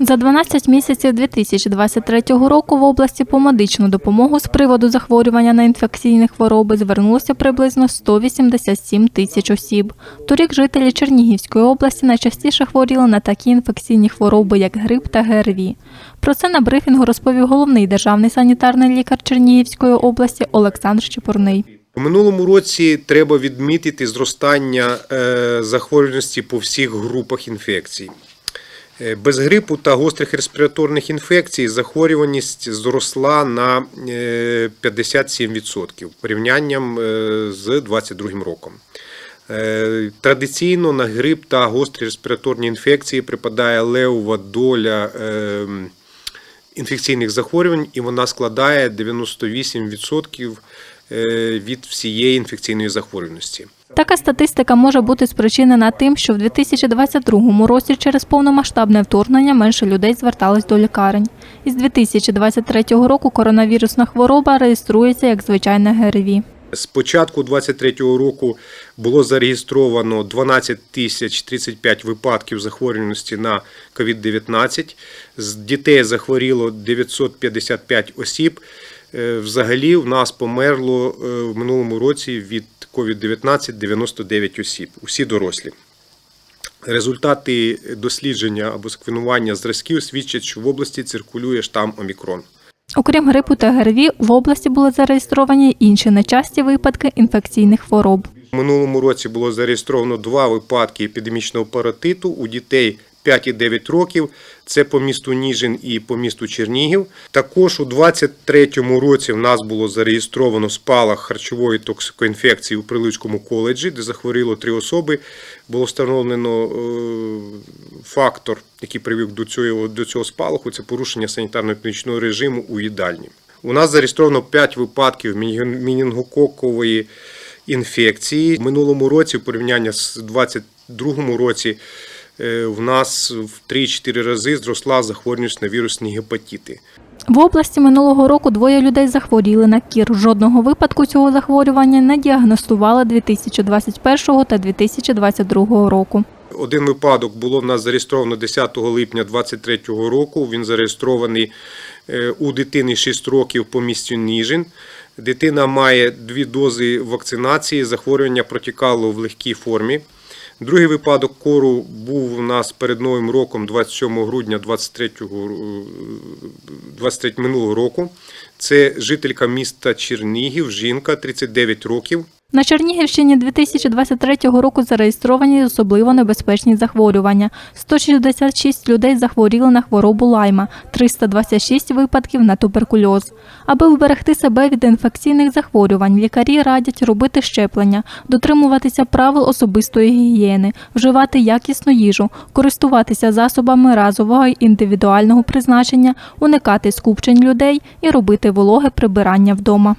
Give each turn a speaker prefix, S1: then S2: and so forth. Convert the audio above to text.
S1: За 12 місяців 2023 року в області по медичну допомогу з приводу захворювання на інфекційні хвороби звернулося приблизно 187 тисяч осіб. Торік жителі Чернігівської області найчастіше хворіли на такі інфекційні хвороби, як грип та ГРВІ. Про це на брифінгу розповів головний державний санітарний лікар Чернігівської області Олександр Чепурний.
S2: У минулому році треба відмітити зростання е, захворюваності по всіх групах інфекцій. Е, Без грипу та гострих респіраторних інфекцій захворюваність зросла на е, 57% порівнянням е, з 2022 роком. Е, Традиційно на грип та гострі респіраторні інфекції припадає левова доля е, інфекційних захворювань, і вона складає 98% е, від всієї інфекційної захворюваності.
S1: Така статистика може бути спричинена тим, що в 2022 році через повномасштабне вторгнення менше людей звертались до лікарень. Із 2023 року коронавірусна хвороба реєструється як звичайне ГРВІ.
S2: З початку 2023 року було зареєстровано 12 тисяч 35 випадків захворюваності на COVID-19. З дітей захворіло 955 осіб. Е, Взагалі в нас померло е, в минулому році від COVID-19 99 осіб, усі дорослі. Результати дослідження або сквинування зразків свідчать, що в області циркулює штам Омікрон.
S1: Окрім грипу та ГРВІ, в області були зареєстровані інші нечасті випадки інфекційних хвороб.
S2: У минулому році було зареєстровано два випадки епідемічного паротиту у дітей 5 і 9 років. Це по місту Ніжин і по місту Чернігів. Також у 2023 році в нас було зареєстровано спалах харчової токсикоінфекції у Прилуцькому коледжі, де захворіло три особи. Було встановлено е, фактор, який привів до цього, до цього спалаху. Це порушення санітарно-епідемічного режиму у їдальні. У нас зареєстровано 5 випадків мінінгококової інфекції. В минулому році, в порівнянні з 2022 році, в нас в 3-4 рази зросла захворюваність на вірусні гепатити.
S1: В області минулого року двоє людей захворіли на кір. Жодного випадку цього захворювання не діагностували 2021 та 2022 року.
S2: Один випадок було в нас зареєстровано 10 липня 2023 року. Він зареєстрований е, у дитини 6 років по місцю Ніжин. Дитина має дві дози вакцинації, захворювання протікало в легкій формі. Другий випадок кору був у нас перед Новим роком, 27 грудня 23, 23 минулого року. Це жителька міста Чернігів, жінка 39 років.
S1: На Чернігівщині 2023 року зареєстровані особливо небезпечні захворювання. 166 людей захворіли на хворобу лайма, 326 випадків на туберкульоз. Аби вберегти себе від інфекційних захворювань, лікарі радять робити щеплення, дотримуватися правил особистої гігієни, вживати якісну їжу, користуватися засобами разового і індивідуального призначення, уникати скупчень людей і робити вологе прибирання вдома.